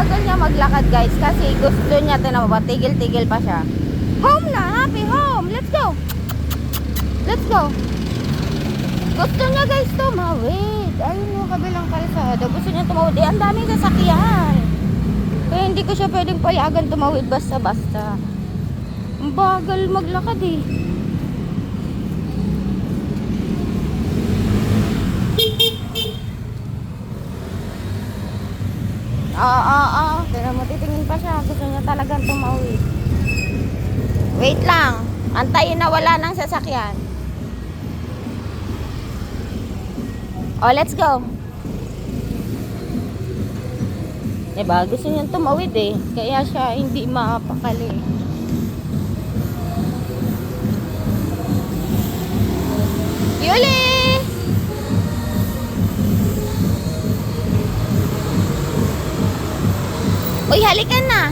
bagal niya maglakad guys kasi gusto niya ba tigil-tigil pa siya. Home na, happy home. Let's go. Let's go. Gusto niya guys tumawid. Ayun yung kabilang kalsada. Gusto niya tumawid. Eh, ang daming sasakyan. Kaya hindi ko siya pwedeng payagan tumawid basta-basta. Ang bagal maglakad eh. Oo, oo. Pero mo titingin pa siya. Gusto niya talagang tumawid. Wait lang. Antayin na wala ng sasakyan. Oh, let's go. Diba? Gusto niyang tumawid eh. Kaya siya hindi mapakali. Yuli! Uy, halikan na.